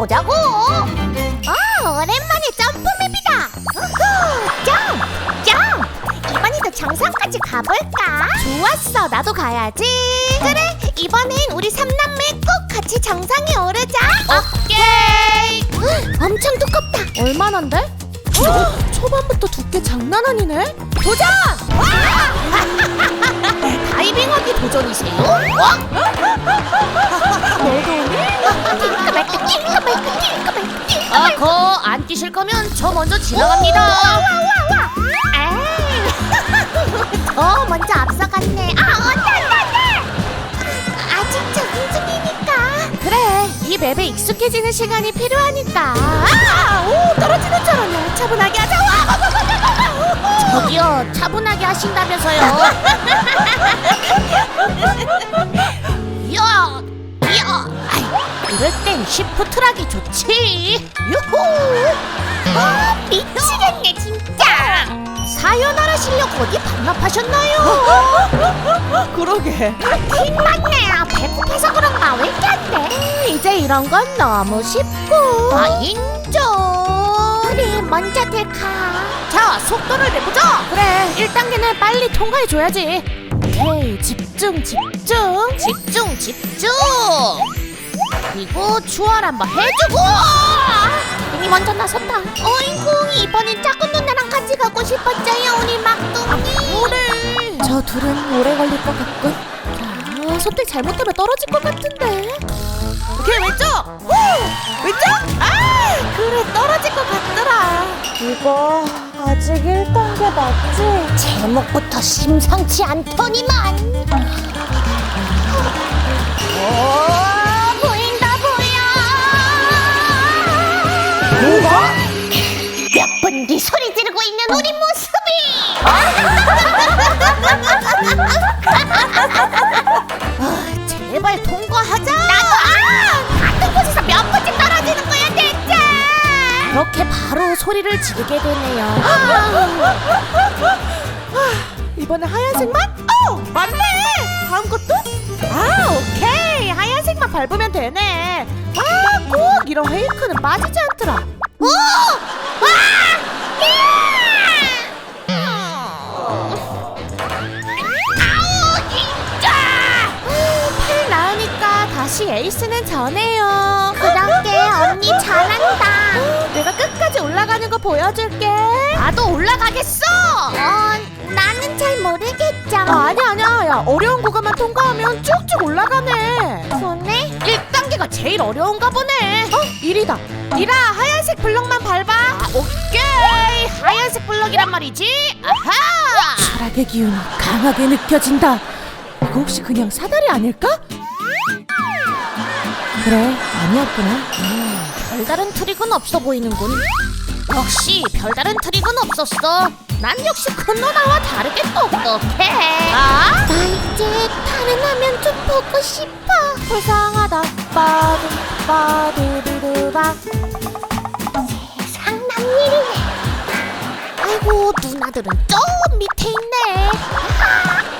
보자고. 어, 오랜만에 점프맵이다. 우후, 점, 점. 이번에도 정상까지 가볼까? 좋았어, 나도 가야지. 그래, 이번엔 우리 삼남매 꼭 같이 정상에 오르자. 오케이. 엄청 두껍다. 얼마나인데? 어? 초반부터 두께 장난 아니네. 도전! 다이빙하기 도전이세요? 말까, 말까, 띵까 말까, 띵까 아, 거안 뛰실 거면 저 먼저 지나갑니다. 와와와와. 더 먼저 앞서갔네. 아, 안돼 안돼 안돼. 아직 적응 중이니까. 그래, 이 맵에 익숙해지는 시간이 필요하니까. 아, 오, 떨어지는 줄 알았네. 차분하게 하자. 와. 저기요, 차분하게 하신다면서요. 야, 야, 아이, 이럴 땐 시프트락이 좋지. 유후. 어, 미치겠네 진짜. 사연하라 실력 어디 반납하셨나요? 그러게. 힘났네. 배고파서 그런가 왜 이렇게 안 돼? 이제 이런 건 너무 쉽고. 아, 인정. 우리 먼저 들카. 자, 속도를 내보자. 그래, 1단계는 빨리 통과해줘야지. 오케이, 집중, 집중. 집중, 집중. 그리고 추월 한번 해주고. 우리 먼저 나섰다. 어이구 이번엔 작은 누나랑 같이 가고 싶었어요 우리 막둥이. 그래. 저 둘은 오래 걸릴 것 같군. 아, 선택 잘못하면 떨어질 것 같은데. 오케이, 왼쪽. 후! 왼쪽. 아, 그래, 떨어질 것 같더라. 이거 아직 1단계 맞지? 제목부터 심상치 않더니만. 오 보인다 보여. 뭐가? 몇번네 소리 지르고 있는 우리 모습이. 소리를 지르게 되네요. 이번에 하얀색만? 어, 맞네. 다음 것도? 아, 오케이. 하얀색만 밟으면 되네. 아, 꼭 이런 페이크는 빠지지 않더라. 오! 와! 아우 진짜! 팔 나으니까 다시 에이스는 전해요. 그러게 언니 잘한다. 내가 끝까지 올라가는 거 보여줄게. 나도 올라가겠어. 어, 나는 잘 모르겠죠. 아, 아니야, 아니야. 야, 어려운 구간만 통과하면 쭉쭉 올라가네. 손에 1단계가 제일 어려운가 보네. 어, 1이다. 이라 하얀색 블럭만 밟아. 아, 오케이. 하얀색 블럭이란 말이지. 아하. 철학의 기운이 강하게 느껴진다. 이거 혹시 그냥 사다리 아닐까? 그래, 아니었구나. 별다른 트릭은 없어 보이는군. 역시 별다른 트릭은 없었어. 난 역시 큰 누나와 다르게 똑똑해. 아? 나 이제 다른 화면 좀 보고 싶어. 불쌍하다. 빠두 빠두두두바. 상남일이네. 아이고 누나들은 저 밑에 있네.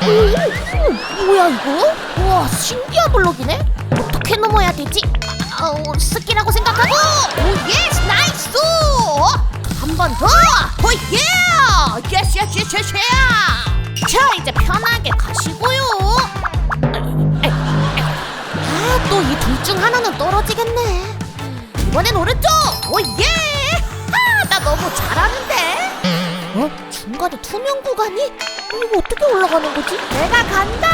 음, 뭐야 이거? 우와 신기한 블록이네. 어떻게 넘어야 되지? 아, 어, 스키라고 생각하고. 오 예스 나이스. 한 번 더. 오 예. 예스 예스 예스 예스. 자 이제 편하게 가시고요. 아 또 이 둘 중 하나는 떨어지겠네. 이번엔 오른쪽. 오 예. 아, 나 너무 잘하는데. 어? 중간에 투명 구간이? 이거 어떻게 올라가는 거지? 내가 간다!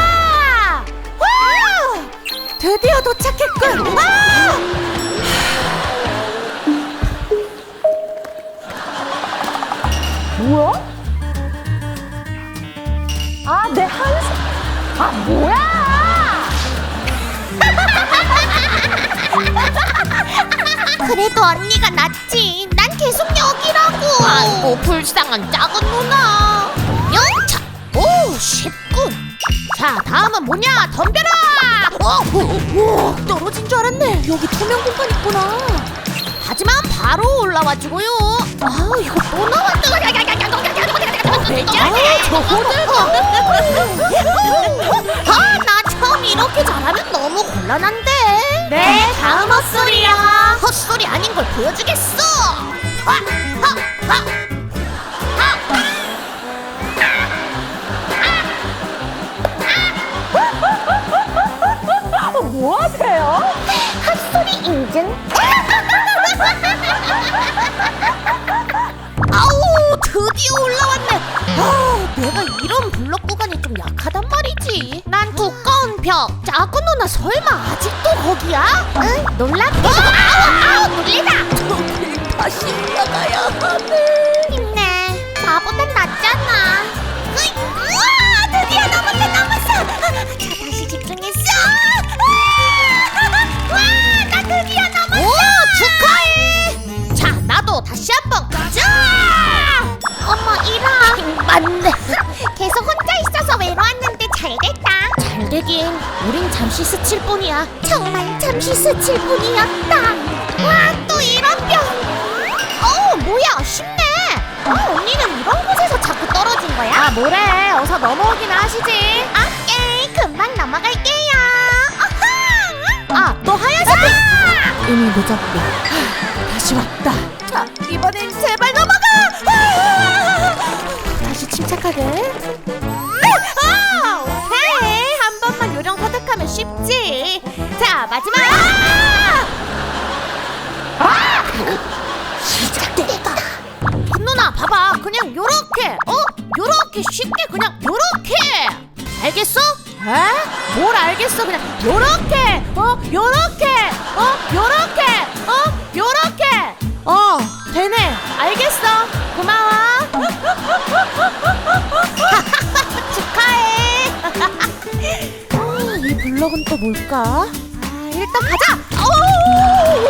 와! 드디어 도착했군! 와! 뭐야? 아, 내 한숨. 아, 뭐야? 그래도 언니가 낫지. 난 계속 여기라고. 아이고 불쌍한 작은 누나 영차! 오 쉽군 자 다음은 뭐냐 덤벼라 오, 오, 오 떨어진 줄 알았네 여기 투명 공간 있구나 하지만 바로 올라와 주고요 아 이거 또 나왔다 저 호들갑. 아, 나 처음 이렇게 잘하면 너무 곤란한데. 네, 다음 헛소리요. 헛소리 아닌 걸 보여주겠어. 하, 하, 하. 뭐 하세요? 헛소리 인증. 아우 드디어 올라왔네. 아, 내가 이런 블록 구간이 좀 약하단 말이지. 난 두꺼운 벽. 작은 누나 설마 아직도 거기야? 응, 놀랍게. 아우, 아우, 놀리다. 다시 올라가야 하네. 잠시 스칠 뿐이야. 정말 잠시 스칠 뿐이었다. 와, 또 이런 병. 어, 뭐야, 쉽네. 아, 언니는 이런 곳에서 자꾸 떨어진 거야? 아, 뭐래. 어서 넘어오기나 하시지. 오케이, 금방 넘어갈게요. 아하! 아, 또 하얀색. 이미 늦었고 하, 다시 왔다. 자, 이번엔 제발 넘어가! 아! 다시 침착하게. 요렇게, 어? 요렇게 쉽게 그냥 요렇게. 알겠어? 에? 뭘 알겠어? 그냥 요렇게, 어? 요렇게, 어? 요렇게, 어? 요렇게. 어, 되네. 알겠어. 고마워. 축하해. 어, 이 블럭은 또 뭘까? 아, 일단 가자. 어,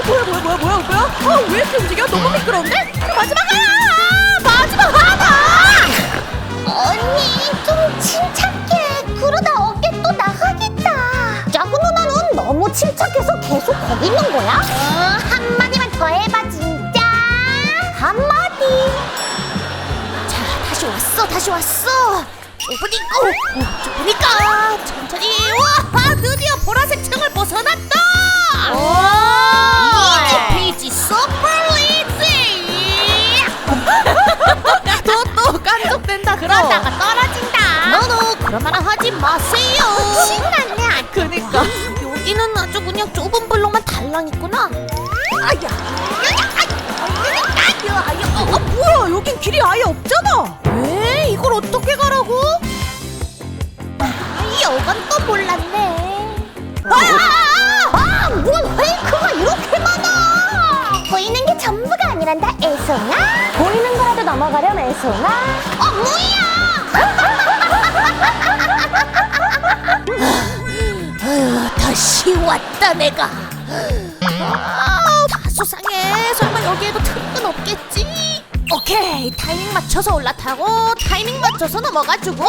뭐야, 뭐야, 뭐야, 뭐야, 뭐야? 어, 왜 이렇게 움직여? 너무 미끄러운데? 마지막 하 거기 있는 거야? 어, 한마디만 더 해봐, 진짜. 한마디. 자, 다시 왔어, 다시 왔어. 좁으니까, 어, 좁으니까 천천히. 와, 드디어 보라색 층을 벗어났다. 이지 피지 슈퍼 리지. 또또 깐족된다. 그러다가 떨어진다. 너도 그런 말 하지 마세요. 신났네. 그니까. 여기는 아주 그냥 좁은 블록 만 달랑 있구나. 아야. 아야. 어, 어, 뭐야 여긴 길이 아예 없잖아. 왜 이걸 어떻게 가라고? 아, 여건 또 몰랐네. 아, 아, 뭔 페이크가 이렇게 많아? 보이는 게 전부가 아니란다, 애송아. 보이는 거라도 넘어가렴, 애송아. 어, 뭐야? 다시 왔다, 내가. 아, 다 수상해. 설마 여기에도 틈은 없겠지? 오케이, 타이밍 맞춰서 올라타고 타이밍 맞춰서 넘어가주고.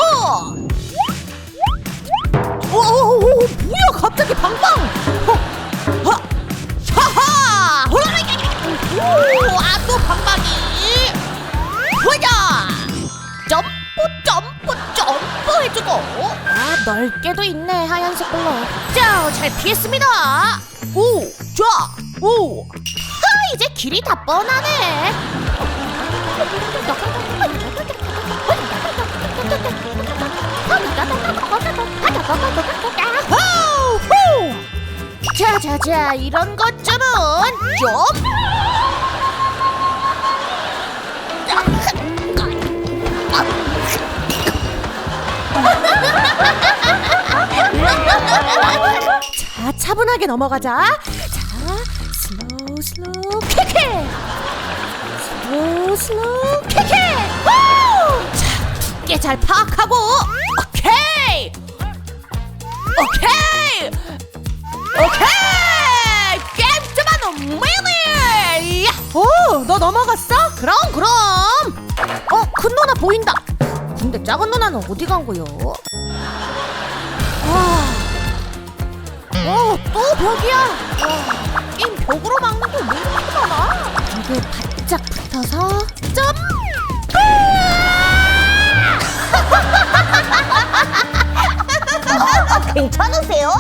오 오 오, 뭐야? 갑자기 방방. 어, 하, 하하. 오, 아, 또 방방이. 보자. 점프, 점프, 점프 해주고. 아, 넓게도 있네 하얀색 블록. 자, 잘 피했습니다. 오, 좋아. 오. 하, 이제 길이 다 뻔하네. 자자자 이런 것들은 좀 자 차분하게 넘어가자. 자 슬로우 슬로우 쾌쾌. 슬로우 슬로우 쾌쾌. 자, 두께 잘 파악하고 오케이 오케이 오케이 게임만 미니 오 너 넘어갔어? 그럼 그럼 어 큰 누나 보인다 근데 작은 누나는 어디 간 거요? 어, 또 벽이야. 와, 게임 벽으로 막는 게왜 이렇게 많아? 벽에 바짝 붙어서 점프! 아! 괜찮으세요?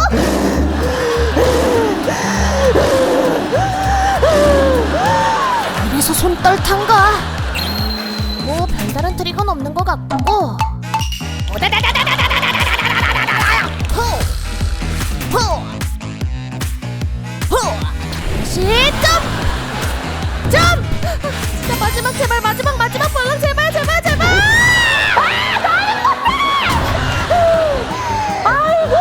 그래서 손떨탄가. 뭐 별다른 트릭은 없는 것 같고. 오다다다! 마지막 제발 마지막 마지막 볼락 제발 제발 제발! 아이고!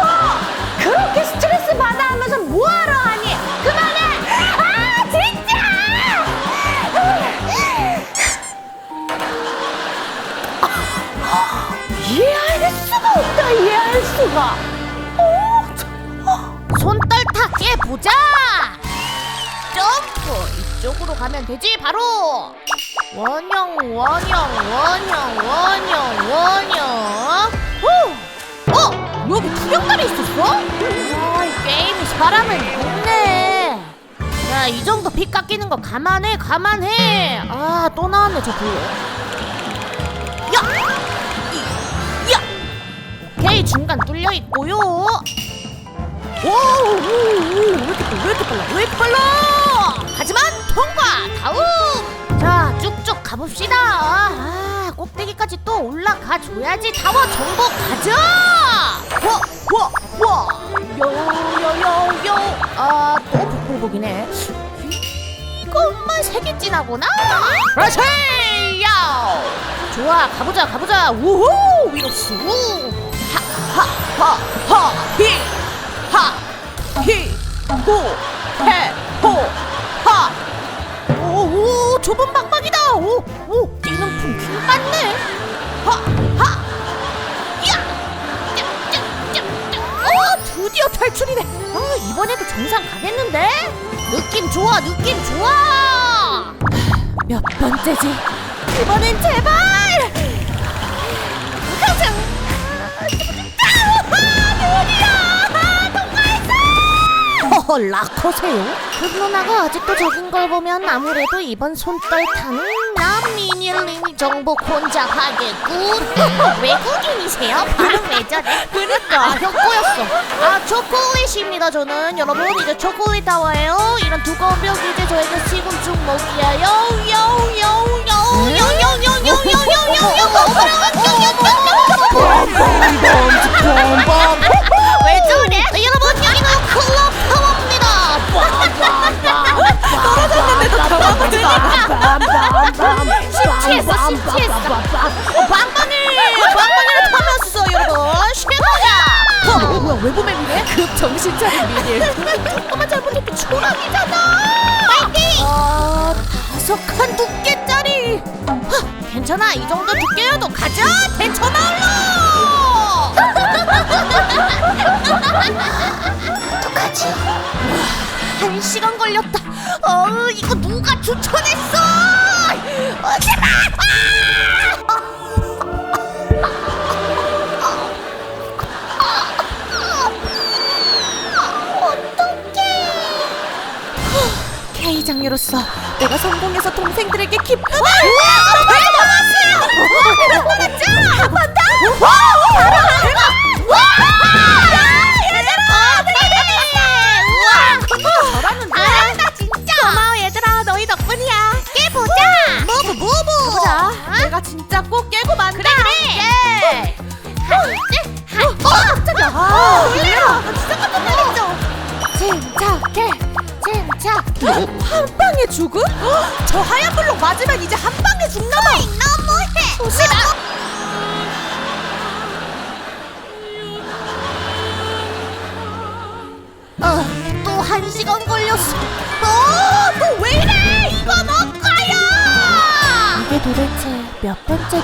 그렇게 스트레스 받아 하면서 뭐하러 하니? 그만해! 아, 진짜! 이해할 수가 없다, 이해할 수가. 손떨타 깨보자! 점프! 이쪽으로 가면 되지 바로! 원형 원형 원형 원형 원형 후! 어? 여기 투명다리 있었어? 아, 이 게임이 사람을 먹네 야, 이 정도 피 깎이는 거 감안해 감안해 아, 또 나왔네 저 불. 야! 이, 야! 오케이, 중간 뚫려 있고요 오, 오, 오, 왜 이렇게 빨라? 왜 이렇게 빨라? 왜 이렇게 빨라? 하지만 통과! 다음! 자, 쭉쭉 가봅시다. 아, 꼭대기까지 또 올라가 줘야지. 타워 정복 가자! 와, 와, 와! 요, 요, 요, 요! 아, 또 북불복이네. 이것만 세개 진하구나? 그렇지! 야! 좋아, 가보자, 가보자. 우후! 위로 쑥! 하, 하, 하, 하, 히! 하, 히, 호, 해, 호, 하. 오, 오, 좁은 방방이다. 오, 오, 뛰는 품힘 맞네. 하, 하, 야. 오, 드디어 탈출이네. 아, 이번에도 정상 가겠는데? 느낌 좋아, 느낌 좋아. 몇 번째지? 이번엔 제발. 가자. 허허 락커세요? 그 누나가 아직도 저긴 걸 보면 아무래도 이번 손떨타는 남 미닐님이 정복 혼자 하겠군 외국인이세요? 발음 왜 저래? 그러니까. 아 혁고였어. 아 초콜릿입니다 저는. 여러분 이제 초콜릿 타워예요. 이런 두꺼운 벽 이제 저에게 지금 쭉 먹이야 왜 심취했어 심취했어. 방방이 방방이를 타면서 여러분. 최고야. 어, 뭐야 외부맵이네? 급 정신 차린 미닐. 조금만 잘못해도 추락이잖아. 파이팅! 아 다섯 칸 두께짜리. 하, 괜찮아. 이 정도 두께여도 가자. 대처나 올라! 어떡하지? 한 시간 걸렸다. 어 이거 누가 추천했어 어, 제발 K 장녀로서 내가 성공해서 동생들에게 기쁨. 잘 방에 죽음? 저 하얀 블록 맞으면 이제 한 방에 죽나 봐. 너무해 조심하 어, 또한 시간 걸렸어. 어, 너왜 이래? 이건 엇가야! 이게 도대체 몇 번째?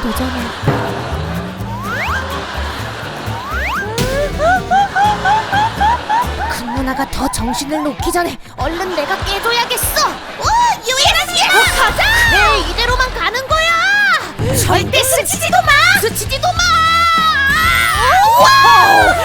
큰 누나가 더 정신을 놓기 전에 얼른 내가 깨줘야겠어. 절대 스치지도 마. 스치지도 마. 와, 와,